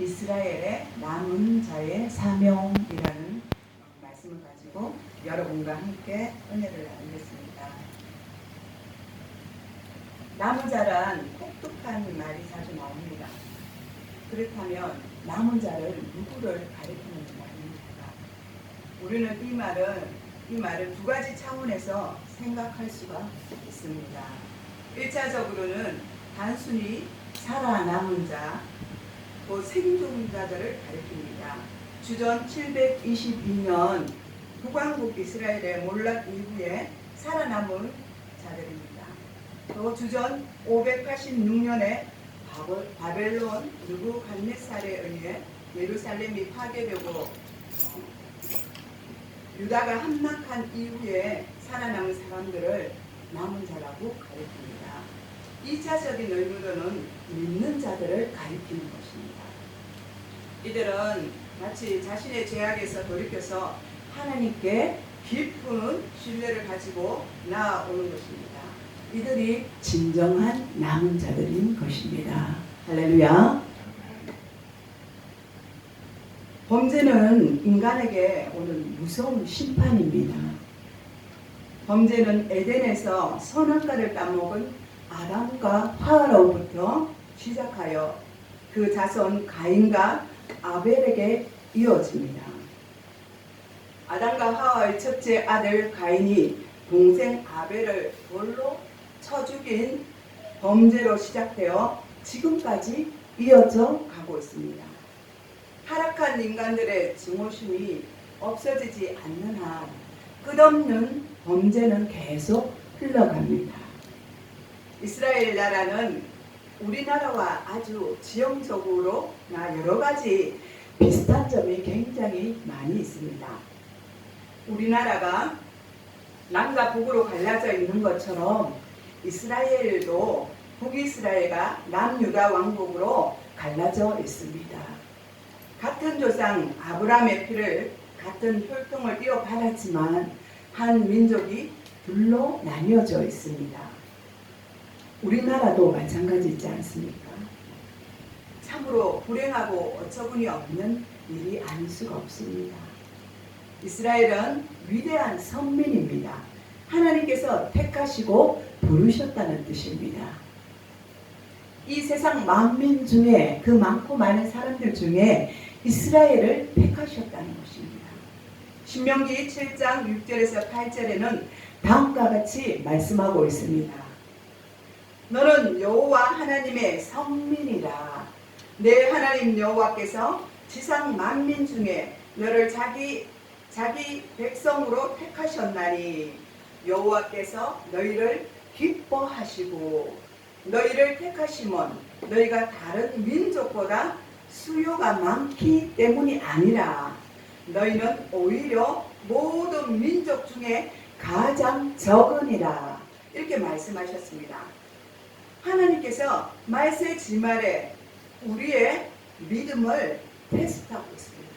이스라엘의 남은 자의 사명이라는 말씀을 가지고 여러분과 함께 은혜를 나누겠습니다. 남은 자란 혹독한 말이 자주 나옵니다. 그렇다면 남은 자를 누구를 가리키는 말입니까? 우리는 이 말은 이 말을 두 가지 차원에서 생각할 수가 있습니다. 1차적으로는 단순히 살아남은 자, 또 생존자들을 가리킵니다. 주전 722년 북왕국 이스라엘의 몰락 이후에 살아남은 자들입니다. 또 주전 586년에 바벨론 느부갓네살에 의해 예루살렘이 파괴되고 어, 유다가 함락한 이후에 살아남은 사람들을 남은 자라고 가리킵니다. 2차적인 의미로는 믿는 자들을 가리키는 것입니다. 이들은 마치 자신의 죄악에서 돌이켜서 하나님께 깊은 신뢰를 가지고 나아오는 것입니다. 이들이 진정한 남은 자들인 것입니다. 할렐루야. 범죄는 인간에게 오는 무서운 심판입니다. 범죄는 에덴에서 선악과를 따먹은 아담과 하와로부터 시작하여 그 자손 가인과 아벨에게 이어집니다. 아담과 하와의 첫째 아들 가인이 동생 아벨을 돌로 쳐 죽인 범죄로 시작되어 지금까지 이어져 가고 있습니다. 타락한 인간들의 증오심이 없어지지 않는 한 끝없는 범죄는 계속 흘러갑니다. 이스라엘 나라는 우리나라와 아주 지형적으로 나 여러 가지 비슷한 점이 굉장히 많이 있습니다. 우리나라가 남과 북으로 갈라져 있는 것처럼 이스라엘도 북이스라엘과 남유다 왕국으로 갈라져 있습니다. 같은 조상 아브라함의 피를 같은 혈통을 띄어 받았지만 한 민족이 둘로 나뉘어져 있습니다. 우리나라도 마찬가지지 않습니까? 참으로 불행하고 어처구니 없는 일이 아닐 수가 없습니다. 이스라엘은 위대한 선민입니다. 하나님께서 택하시고 부르셨다는 뜻입니다. 이 세상 만민 중에 그 많고 많은 사람들 중에 이스라엘을 택하셨다는 것입니다. 신명기 7장 6절에서 8절에는 다음과 같이 말씀하고 있습니다. 너는 여호와 하나님의 성민이라. 내 하나님 여호와께서 지상 만민 중에 너를 자기 자기 백성으로 택하셨나니 여호와께서 너희를 기뻐하시고 너희를 택하심은 너희가 다른 민족보다 수요가 많기 때문이 아니라 너희는 오히려 모든 민족 중에 가장 적으니라 이렇게 말씀하셨습니다. 하나님께서 말세 지말에 우리의 믿음을 테스트하고 있습니다.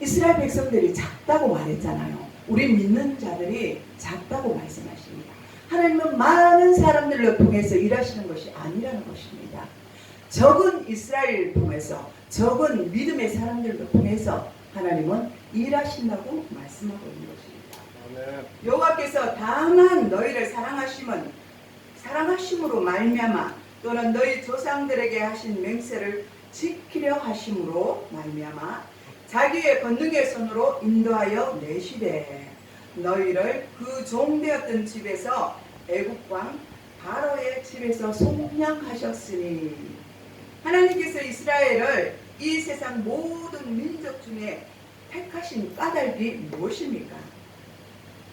이스라엘 백성들이 작다고 말했잖아요. 우리 믿는 자들이 작다고 말씀하십니다. 하나님은 많은 사람들로 통해서 일하시는 것이 아니라는 것입니다. 적은 이스라엘 통해서 적은 믿음의 사람들로 통해서 하나님은 일하신다고 말씀하고 있는 것입니다. 여호와께서 다만 너희를 사랑하심은 사랑하심으로 말미암아 또는 너희 조상들에게 하신 맹세를 지키려 하심으로 말미암아 자기의 권능의 손으로 인도하여 내시되 너희를 그 종되었던 집에서 애국 왕 바로의 집에서 속량하셨으니 하나님께서 이스라엘을 이 세상 모든 민족 중에 택하신 까닭이 무엇입니까?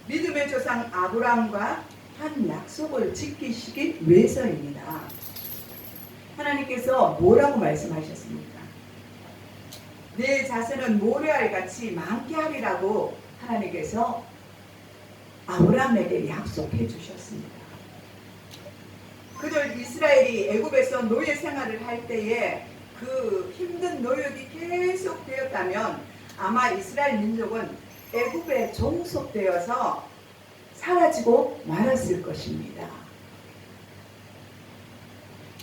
믿음의 조상 아브라함과 한 약속을 지키시기 위해서입니다. 하나님께서 뭐라고 말씀하셨습니까? 내 자손은 모래알 같이 많게 하리라고 하나님께서 아브라함에게 약속해 주셨습니다. 그들 이스라엘이 애굽에서 노예 생활을 할 때에 그 힘든 노역이 계속 되었다면 아마 이스라엘 민족은 애굽에 종속되어서 사라지고 말았을 것입니다.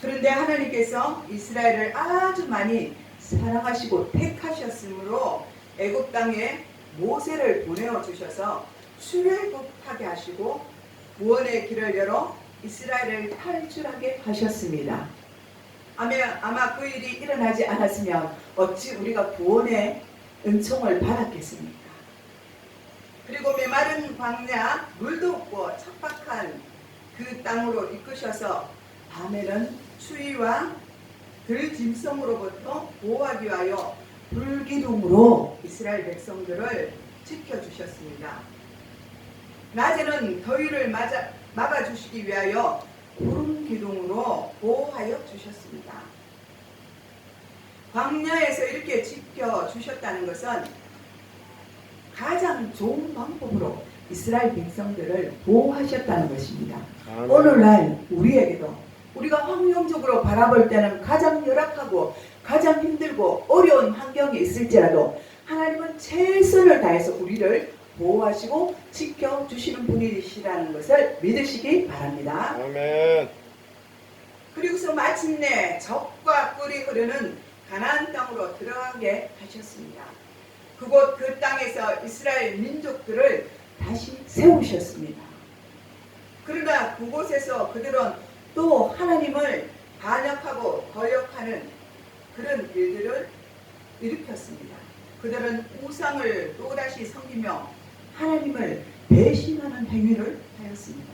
그런데 하나님께서 이스라엘을 아주 많이 사랑하시고 택하셨으므로 애굽 땅에 모세를 보내어 주셔서 출애굽하게 하시고 구원의 길을 열어 이스라엘을 탈출하게 하셨습니다. 아마, 아마 그 일이 일어나지 않았으면 어찌 우리가 구원의 은총을 받았겠습니까? 그리고 메마른 광야, 물도 없고 척박한 그 땅으로 이끄셔서 밤에는 추위와 들짐승으로부터 보호하기 위하여 불기둥으로 이스라엘 백성들을 지켜주셨습니다. 낮에는 더위를 맞아, 막아주시기 위하여 구름 기둥으로 보호하여 주셨습니다. 광야에서 이렇게 지켜주셨다는 것은 가장 좋은 방법으로 이스라엘 백성들을 보호하셨다는 것입니다. 오늘날 우리에게도 우리가 환경적으로 바라볼 때는 가장 열악하고 가장 힘들고 어려운 환경이 있을지라도 하나님은 최선을 다해서 우리를 보호하시고 지켜주시는 분이시라는 것을 믿으시기 바랍니다. 아멘. 그리고서 마침내 적과 꿀이 흐르는 가나안 땅으로 들어가게 하셨습니다. 그곳 그 땅에서 이스라엘 민족들을 다시 세우셨습니다. 그러나 그곳에서 그들은 또 하나님을 반역하고 거역하는 그런 일들을 일으켰습니다. 그들은 우상을 또다시 섬기며 하나님을 배신하는 행위를 하였습니다.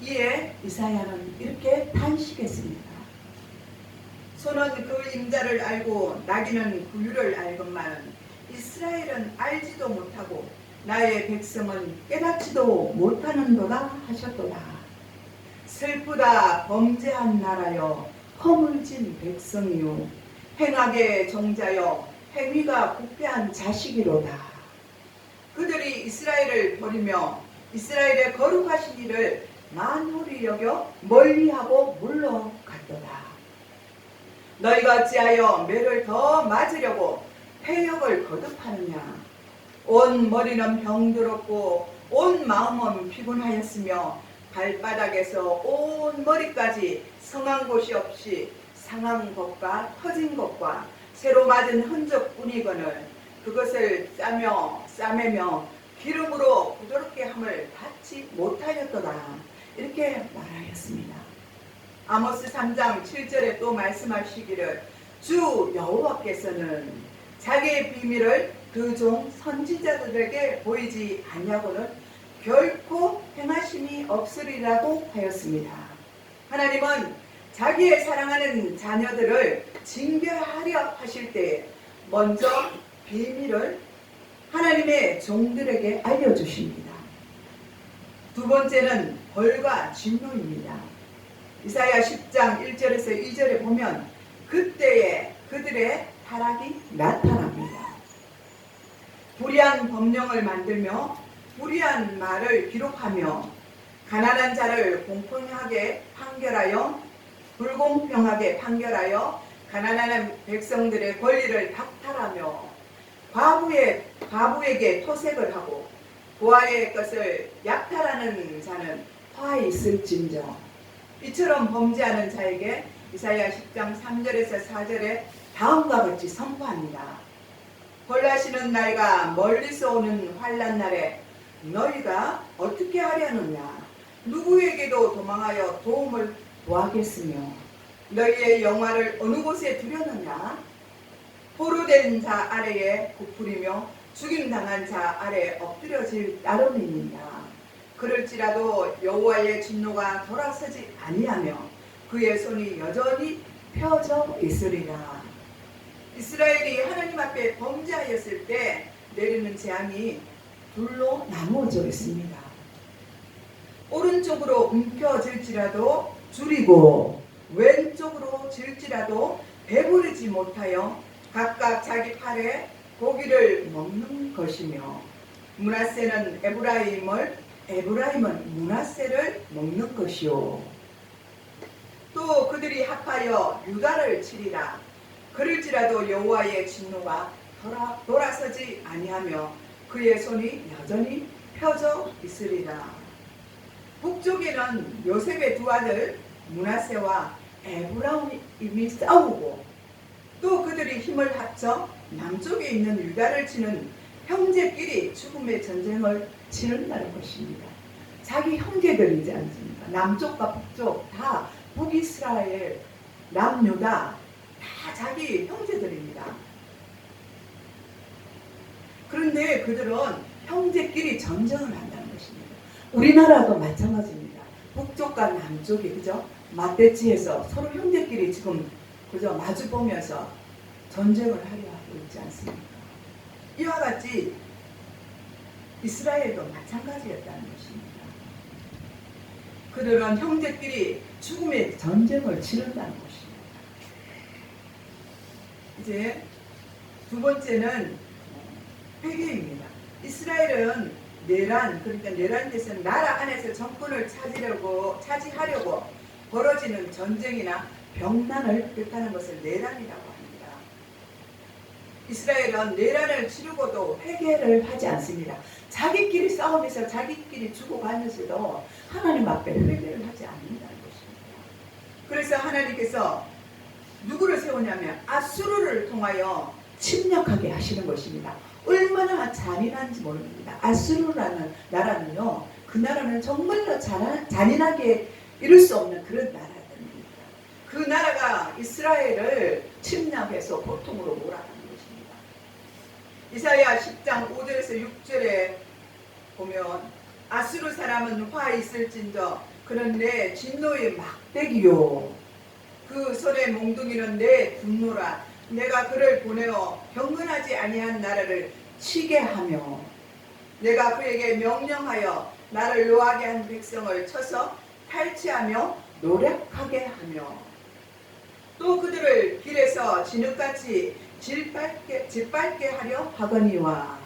이에 이사야는 이렇게 탄식했습니다. 소는 그 임자를 알고 나귀는 구유를 알건만 이스라엘은 알지도 못하고 나의 백성은 깨닫지도 못하는 도다 하셨도다. 슬프다 범죄한 나라여 허물진 백성이요 행악의 종자여 행위가 부패한 자식이로다. 그들이 이스라엘을 버리며 이스라엘의 거룩하신 일을 만홀히 여겨 멀리하고 물러갔도다. 너희가 어찌하여 매를 더 맞으려고 폐역을 거듭하느냐? 온 머리는 병들었고 온 마음은 피곤하였으며 발바닥에서 온 머리까지 성한 곳이 없이 상한 것과 터진 것과 새로 맞은 흔적뿐이거늘 그것을 싸며 싸매며 기름으로 부드럽게 함을 받지 못하였도다 이렇게 말하였습니다. 아모스 3장 7절에 또 말씀하시기를 주 여호와께서는 자기의 비밀을 그 종 선지자들에게 보이지 아니하고는 결코 행하심이 없으리라고 하였습니다. 하나님은 자기의 사랑하는 자녀들을 징계하려 하실 때 먼저 비밀을 하나님의 종들에게 알려주십니다. 두 번째는 벌과 진노입니다. 이사야 10장 1절에서 2절에 보면 그때에 그들의 타락이 나타납니다. 불의한 법령을 만들며 불의한 말을 기록하며 가난한 자를 공평하게 판결하여 불공평하게 판결하여 가난한 백성들의 권리를 박탈하며 과부의 과부에게 토색을 하고 고아의 것을 약탈하는 자는 화에 있을진저 이처럼 범죄하는 자에게 이사야 10장 3절에서 4절에 다음과 같이 선포합니다. 벌나시는 날과 멀리서 오는 환란 날에 너희가 어떻게 하려느냐? 누구에게도 도망하여 도움을 구하겠으며 너희의 영화를 어느 곳에 두려느냐? 포로된 자 아래에 부풀이며 죽임당한 자 아래 엎드려질 따름이니라. 그럴지라도 여호와의 진노가 돌아서지 아니하며 그의 손이 여전히 펴져 있으리라. 이스라엘이 하나님 앞에 범죄하였을 때 내리는 재앙이 둘로 나누어져 있습니다. 오른쪽으로 움켜질지라도 줄이고 왼쪽으로 질지라도 배부르지 못하여 각각 자기 팔에 고기를 먹는 것이며 문하세는 에브라임을 에브라임은 문하세를 먹는 것이요 또 그들이 합하여 유다를 치리라 그럴지라도 여호와의 진노가 돌아, 돌아서지 아니하며 그의 손이 여전히 펴져 있으리라. 북쪽에는 요셉의 두 아들 문하세와 에브라임이 싸우고 또 그들이 힘을 합쳐 남쪽에 있는 유다를 치는 형제끼리 죽음의 전쟁을 치른다는 것입니다. 자기 형제들이지 않습니까? 남쪽과 북쪽 다 북이스라엘, 남유다 다 자기 형제들입니다. 그런데 그들은 형제끼리 전쟁을 한다는 것입니다. 우리나라도 마찬가지입니다. 북쪽과 남쪽이 그죠? 맞대치해서 서로 형제끼리 지금 그죠? 마주 보면서 전쟁을 하려 하고 있지 않습니까? 이와 같이 이스라엘도 마찬가지였다는 것입니다. 그들은 형제끼리 죽음의 전쟁을 치른다는 것입니다. 이제 두 번째는 회개입니다. 이스라엘은 내란 그러니까 내란 뜻은 나라 안에서 정권을 차지려고 차지하려고 벌어지는 전쟁이나 병난을 뜻하는 것을 내란이라고 합니다. 이스라엘은 내란을 치르고도 회개를 하지 않습니다. 자기끼리 싸우면서 자기끼리 죽어가면서도 하나님 앞에 회개를 하지 않는다는 것입니다. 그래서 하나님께서 누구를 세우냐면 아수르를 통하여 침략하게 하시는 것입니다. 얼마나 잔인한지 모릅니다. 아수르라는 나라는요, 그 나라는 정말로 잔, 잔인하게 이룰 수 없는 그런 나라들입니다. 그 나라가 이스라엘을 침략해서 고통으로 몰아가는 것입니다. 이사야 10장 5절에서 6절에 보면 아수르 사람은 화 있을진저 그는 내 진노의 막대기요 그 손의 몽둥이는 내 분노라 내가 그를 보내어 경건하지 아니한 나라를 치게 하며 내가 그에게 명령하여 나를 노하게 한 백성을 쳐서 탈취하며 노력하게 하며 또 그들을 길에서 진흙같이 질밟게, 짓밟게 하려 하거니와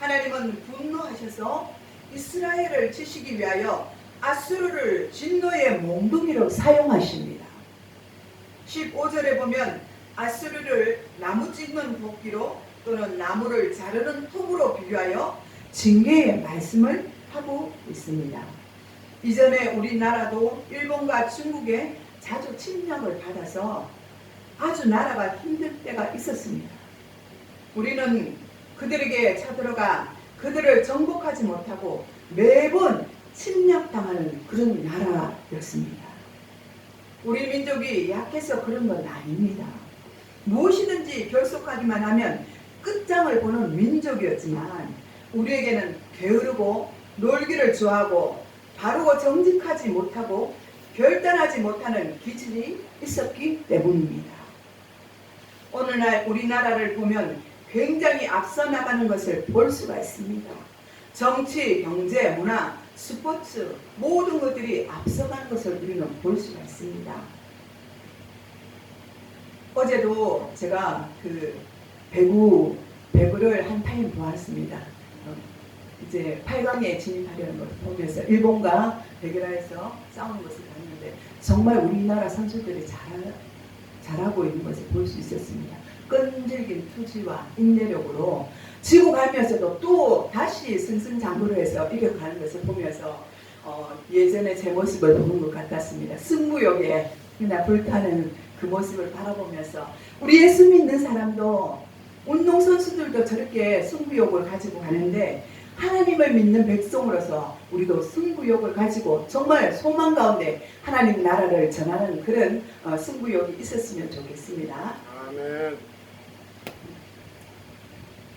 하나님은 분노하셔서 이스라엘을 치시기 위하여 아수르를 진노의 몽둥이로 사용하십니다. 15절에 보면 아수르를 나무 찢는 도끼로 또는 나무를 자르는 톱으로 비교하여 징계의 말씀을 하고 있습니다. 이전에 우리나라도 일본과 중국에 자주 침략을 받아서 아주 나라가 힘들 때가 있었습니다. 우리는 그들에게 쳐들어가 그들을 정복하지 못하고 매번 침략당하는 그런 나라였습니다. 우리 민족이 약해서 그런 건 아닙니다. 무엇이든지 결속하기만 하면 끝장을 보는 민족이었지만 우리에게는 게으르고 놀기를 좋아하고 바르고 정직하지 못하고 결단하지 못하는 기질이 있었기 때문입니다. 오늘날 우리나라를 보면 굉장히 앞서 나가는 것을 볼 수가 있습니다. 정치, 경제, 문화, 스포츠 모든 것들이 앞서가는 것을 우리는 볼 수가 있습니다. 어제도 제가 그 배구 배구를 한 타임 보았습니다. 어, 이제 8강에 진입하려는 것을 보면서 일본과 대결해서 싸우는 것을 봤는데 정말 우리나라 선수들이 잘 잘하고 있는 것을 볼 수 있었습니다. 끈질긴 투지와 인내력으로 지고 가면서도 또 다시 승승장구를 해서 이겨가는 것을 보면서 어, 예전에 제 모습을 보는 것 같았습니다. 승부욕에 그냥 불타는 그 모습을 바라보면서 우리 예수 믿는 사람도 운동선수들도 저렇게 승부욕을 가지고 가는데 하나님을 믿는 백성으로서 우리도 승부욕을 가지고 정말 소망 가운데 하나님 나라를 전하는 그런 어, 승부욕이 있었으면 좋겠습니다. 아멘.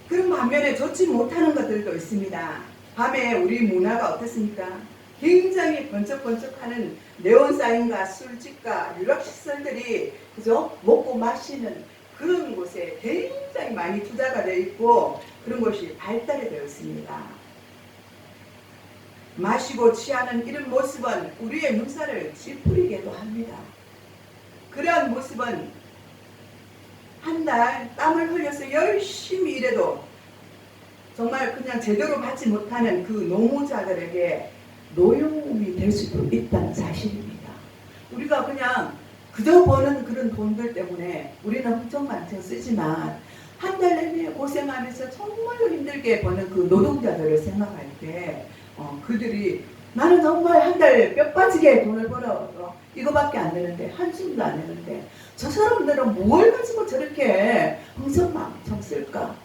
그런 반면에 좋지 못하는 것들도 있습니다. 밤에 우리 문화가 어떻습니까? 굉장히 번쩍번쩍하는 네온사인과 술집과 유럽시설들이 그죠? 먹고 마시는 그런 곳에 굉장히 많이 투자가 되어 있고 그런 것이 발달이 되어 있습니다. 마시고 취하는 이런 모습은 우리의 눈살을 찌푸리게도 합니다. 그러한 모습은 한 달 땀을 흘려서 열심히 일해도 정말 그냥 제대로 받지 못하는 그 노무자들에게 노용이 될 수도 있다는 사실입니다. 우리가 그냥 그저 버는 그런 돈들 때문에 우리는 훌쩍만쩍 쓰지만 한 달 내내 고생하면서 정말로 힘들게 버는 그 노동자들을 생각할 때 어, 그들이 나는 정말 한 달 뼈 빠지게 돈을 벌어 이거밖에 안 되는데 한숨도 안 되는데 저 사람들은 뭘 가지고 저렇게 흥청망청 쓸까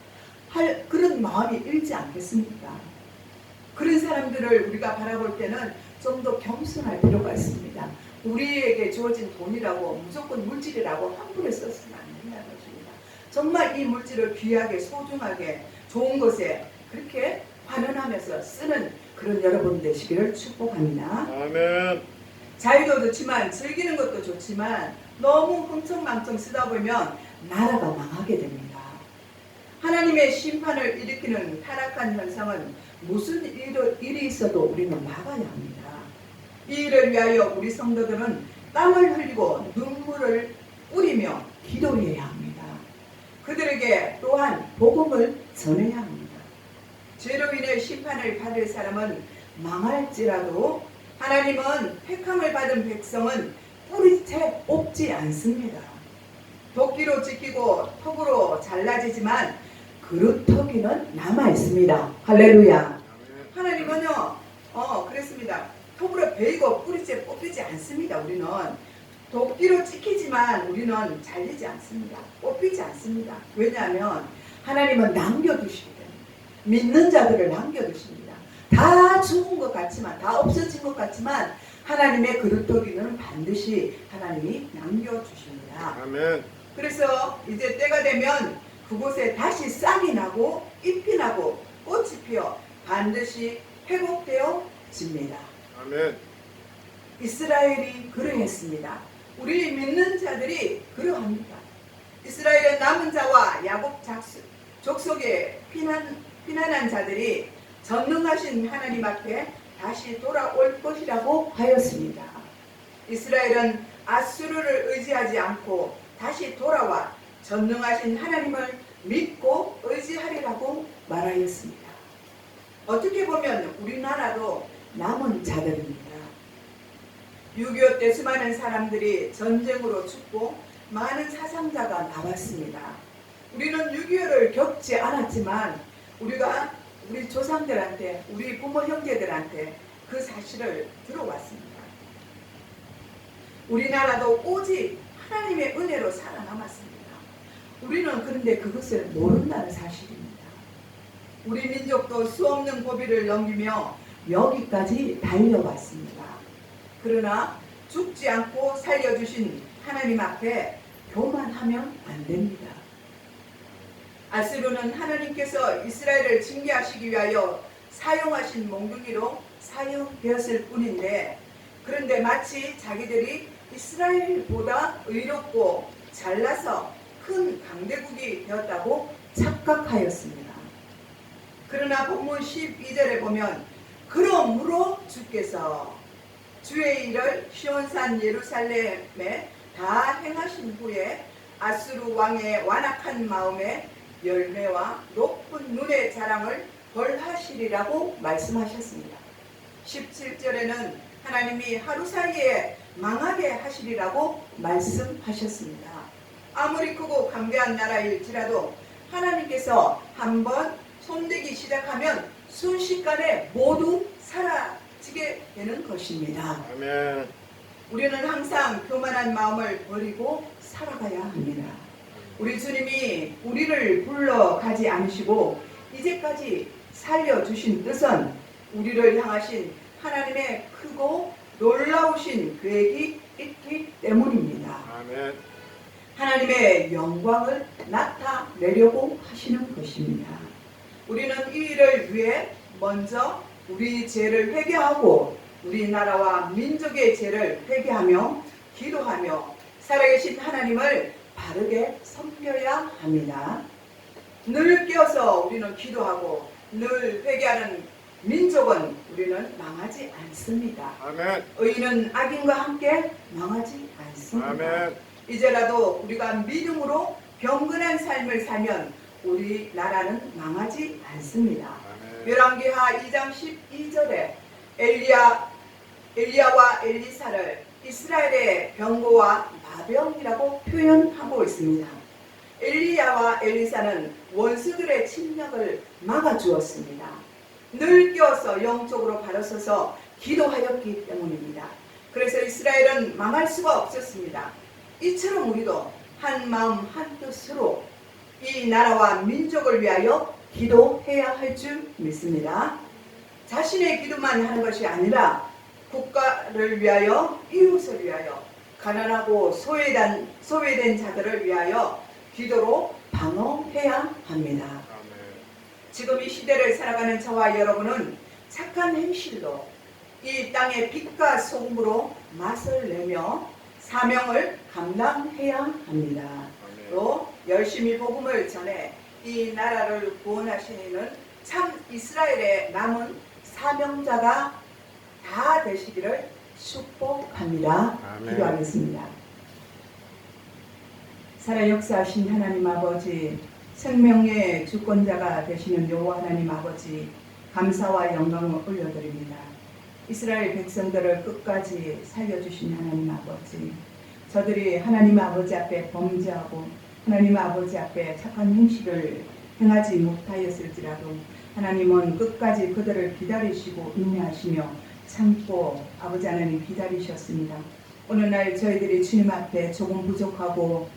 할 그런 마음이 일지 않겠습니까? 그런 사람들을 우리가 바라볼 때는 좀 더 겸손할 필요가 있습니다. 우리에게 주어진 돈이라고 무조건 물질이라고 함부로 썼으면 안 된다는 것입니다. 정말 이 물질을 귀하게 소중하게 좋은 것에 그렇게 환원하면서 쓰는 그런 여러분 되시기를 축복합니다. 아멘. 자유도 좋지만 즐기는 것도 좋지만 너무 흥청망청 쓰다 보면 나라가 망하게 됩니다. 하나님의 심판을 일으키는 타락한 현상은 무슨 일- 일이 있어도 우리는 막아야 합니다. 이 일을 위하여 우리 성도들은 땀을 흘리고 눈물을 뿌리며 기도해야 합니다. 그들에게 또한 복음을 전해야 합니다. 죄로 인해 심판을 받을 사람은 망할지라도 하나님은 택함을 받은 백성은 뿌리채 뽑지 않습니다. 도끼로 지키고 턱으로 잘라지지만 그루터기는 남아 있습니다. 할렐루야. 하나님은요, 어, 그랬습니다. 톱으로 베이고 뿌리째 뽑히지 않습니다. 우리는 도끼로 찍히지만 우리는 잘리지 않습니다. 뽑히지 않습니다. 왜냐하면 하나님은 남겨두시기 때문에 믿는 자들을 남겨두십니다. 다 죽은 것 같지만 다 없어진 것 같지만 하나님의 그릇도기는 반드시 하나님이 남겨주십니다. 아멘. 그래서 이제 때가 되면 그곳에 다시 싹이 나고 잎이 나고 꽃이 피어 반드시 회복되어 집니다. 아멘. 이스라엘이 그러했습니다. 우리 믿는 자들이 그러합니다. 이스라엘의 남은 자와 야곱 작수, 족속의 피난, 피난한 자들이 전능하신 하나님 앞에 다시 돌아올 것이라고 하였습니다. 이스라엘은 아수르를 의지하지 않고 다시 돌아와 전능하신 하나님을 믿고 의지하리라고 말하였습니다. 어떻게 보면 우리나라도 남은 자들입니다. 6.25 때 수많은 사람들이 전쟁으로 죽고 많은 사상자가 나왔습니다. 우리는 6.25를 겪지 않았지만 우리가 우리 조상들한테 우리 부모 형제들한테 그 사실을 들어왔습니다. 우리나라도 오직 하나님의 은혜로 살아남았습니다. 우리는 그런데 그것을 모른다는 사실입니다. 우리 민족도 수없는 고비를 넘기며 여기까지 달려왔습니다. 그러나 죽지 않고 살려주신 하나님 앞에 교만하면 안 됩니다. 아스루는 하나님께서 이스라엘을 징계하시기 위하여 사용하신 몽둥이로 사용되었을 뿐인데 그런데 마치 자기들이 이스라엘보다 의롭고 잘나서 큰 강대국이 되었다고 착각하였습니다. 그러나 본문 12절에 보면 그러므로 주께서 주의 일을 시온산 예루살렘에 다 행하신 후에 아수르 왕의 완악한 마음에 열매와 높은 눈의 자랑을 벌하시리라고 말씀하셨습니다. 17절에는 하나님이 하루 사이에 망하게 하시리라고 말씀하셨습니다. 아무리 크고 강대한 나라일지라도 하나님께서 한번 손대기 시작하면 순식간에 모두 사라지게 되는 것입니다. 아멘. 우리는 항상 교만한 마음을 버리고 살아가야 합니다. 우리 주님이 우리를 불러가지 않으시고 이제까지 살려주신 뜻은 우리를 향하신 하나님의 크고 놀라우신 계획이 있기 때문입니다. 아멘. 하나님의 영광을 나타내려고 하시는 것입니다. 우리는 이 일을 위해 먼저 우리 죄를 회개하고 우리나라와 민족의 죄를 회개하며 기도하며 살아계신 하나님을 바르게 섬겨야 합니다. 늘 깨어서 우리는 기도하고 늘 회개하는 민족은 우리는 망하지 않습니다. 아멘. 의인은 악인과 함께 망하지 않습니다. 아멘. 이제라도 우리가 믿음으로 경건한 삶을 살면 우리 나라는 망하지 않습니다. 열왕기하 2장 12절에 엘리야 엘리야와 엘리사를 이스라엘의 병고와 마병이라고 표현하고 있습니다. 엘리야와 엘리사는 원수들의 침략을 막아주었습니다. 늘 깨어서 영적으로 바로서서 기도하였기 때문입니다. 그래서 이스라엘은 망할 수가 없었습니다. 이처럼 우리도 한 마음 한 뜻으로 이 나라와 민족을 위하여 기도해야 할 줄 믿습니다. 자신의 기도만 하는 것이 아니라 국가를 위하여 이웃을 위하여 가난하고 소외된, 소외된 자들을 위하여 기도로 방어해야 합니다. 지금 이 시대를 살아가는 저와 여러분은 착한 행실로 이 땅의 빛과 소금으로 맛을 내며 사명을 감당해야 합니다. 또 열심히 복음을 전해 이 나라를 구원하시는 참 이스라엘의 남은 사명자가 다 되시기를 축복합니다. 아멘. 기도하겠습니다. 살아 역사하신 하나님 아버지, 생명의 주권자가 되시는 여호와 하나님 아버지, 감사와 영광을 올려드립니다. 이스라엘 백성들을 끝까지 살려주신 하나님 아버지, 저들이 하나님 아버지 앞에 범죄하고 하나님 아버지 앞에 착한 행실을 행하지 못하였을지라도 하나님은 끝까지 그들을 기다리시고 인내하시며 참고 아버지 하나님 기다리셨습니다. 오늘날 저희들이 주님 앞에 조금 부족하고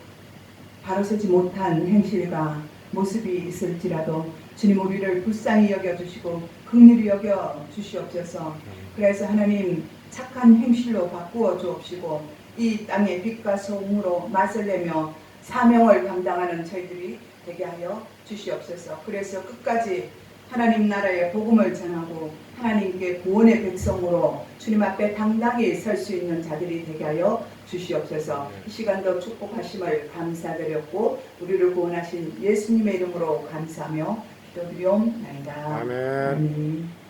바로 서지 못한 행실과 모습이 있을지라도 주님 우리를 불쌍히 여겨주시고 긍휼히 여겨 주시옵소서. 그래서 하나님 착한 행실로 바꾸어 주옵시고 이 땅의 빛과 소음으로 맛을 내며 사명을 감당하는 저희들이 되게 하여 주시옵소서. 그래서 끝까지 하나님 나라의 복음을 전하고 하나님께 구원의 백성으로 주님 앞에 당당히 설 수 있는 자들이 되게 하여 주시옵소서. 이 시간도 축복하심을 감사드렸고 우리를 구원하신 예수님의 이름으로 감사하며 기도드리옵나이다. 아멘. 아멘.